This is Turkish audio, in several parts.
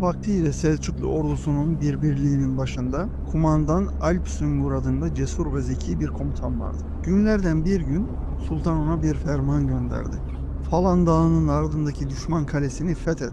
Vaktiyle Selçuklu ordusunun bir birliğinin başında kumandan Alp Sungur adında cesur ve zeki bir komutan vardı. Günlerden bir gün sultan ona bir ferman gönderdi. Falan dağının ardındaki düşman kalesini fethet.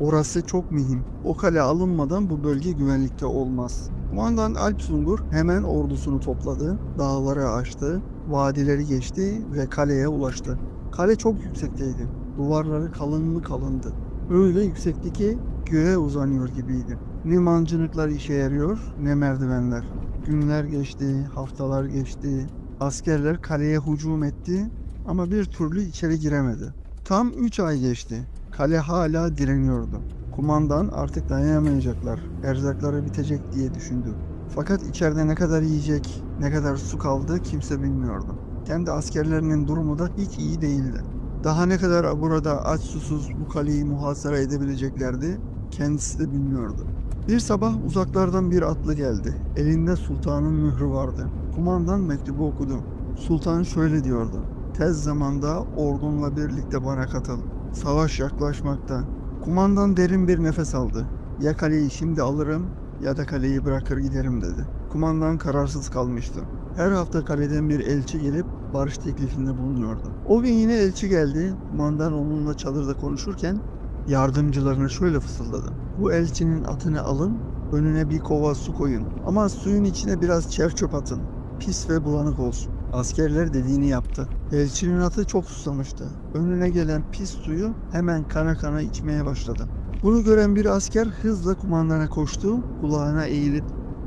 Orası çok mühim. O kale alınmadan bu bölge güvenlikte olmaz. Kumandan Alp Sungur hemen ordusunu topladı, dağları aştı, vadileri geçti ve kaleye ulaştı. Kale çok yüksekteydi. Duvarları kalın mı kalındı. Öyle yüksekti ki göğe uzanıyor gibiydi. Ne mancınıklar işe yarıyor ne merdivenler. Günler geçti, haftalar geçti. Askerler kaleye hücum etti ama bir türlü içeri giremedi. Tam 3 ay geçti. Kale hala direniyordu. Kumandan artık dayanamayacaklar, erzakları bitecek diye düşündü. Fakat içeride ne kadar yiyecek, ne kadar su kaldı kimse bilmiyordu. Kendi askerlerinin durumu da hiç iyi değildi. Daha ne kadar burada aç susuz bu kaleyi muhasara edebileceklerdi kendisi de bilmiyordu. Bir sabah uzaklardan bir atlı geldi. Elinde sultanın mührü vardı. Kumandan mektubu okudu. Sultan şöyle diyordu. Tez zamanda ordunla birlikte bana katıl. Savaş yaklaşmakta. Kumandan derin bir nefes aldı. Ya kaleyi şimdi alırım ya da kaleyi bırakır giderim dedi. Kumandan kararsız kalmıştı. Her hafta kaleden bir elçi gelip barış teklifinde bulunuyordu. O gün yine elçi geldi. Kumandan onunla çadırda konuşurken yardımcılarına şöyle fısıldadı. Bu elçinin atını alın, önüne bir kova su koyun. Ama suyun içine biraz çer çöp atın. Pis ve bulanık olsun. Askerler dediğini yaptı. Elçinin atı çok susamıştı. Önüne gelen pis suyu hemen kana kana içmeye başladı. Bunu gören bir asker hızla kumandana koştu, kulağına eğilip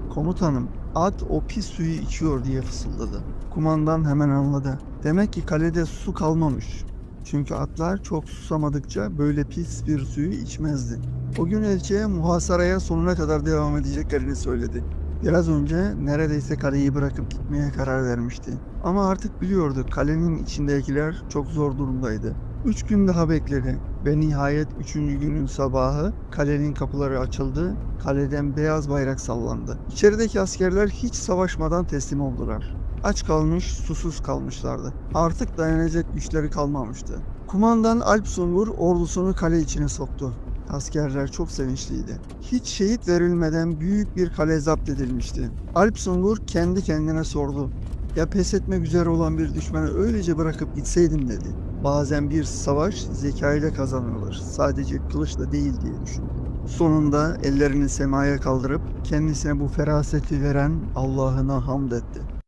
"Komutanım, at o pis suyu içiyor." diye fısıldadı. Kumandan hemen anladı. Demek ki kalede su kalmamış. Çünkü atlar çok susamadıkça böyle pis bir suyu içmezdi. O gün elçiye muhasaraya sonuna kadar devam edeceklerini söyledi. Biraz önce neredeyse kaleyi bırakıp gitmeye karar vermişti. Ama artık biliyordu kalenin içindekiler çok zor durumdaydı. Üç gün daha bekledi ve nihayet üçüncü günün sabahı kalenin kapıları açıldı, kaleden beyaz bayrak sallandı. İçerideki askerler hiç savaşmadan teslim oldular. Aç kalmış, susuz kalmışlardı. Artık dayanacak güçleri kalmamıştı. Kumandan Alp Sungur ordusunu kale içine soktu. Askerler çok sevinçliydi. Hiç şehit verilmeden büyük bir kale zapt edilmişti. Alp Sungur kendi kendine sordu. Ya pes etmek üzere olan bir düşmanı öylece bırakıp gitseydim dedi. Bazen bir savaş zekayla kazanılır. Sadece kılıçla değil diye düşündü. Sonunda ellerini semaya kaldırıp kendisine bu feraseti veren Allah'ına hamd etti.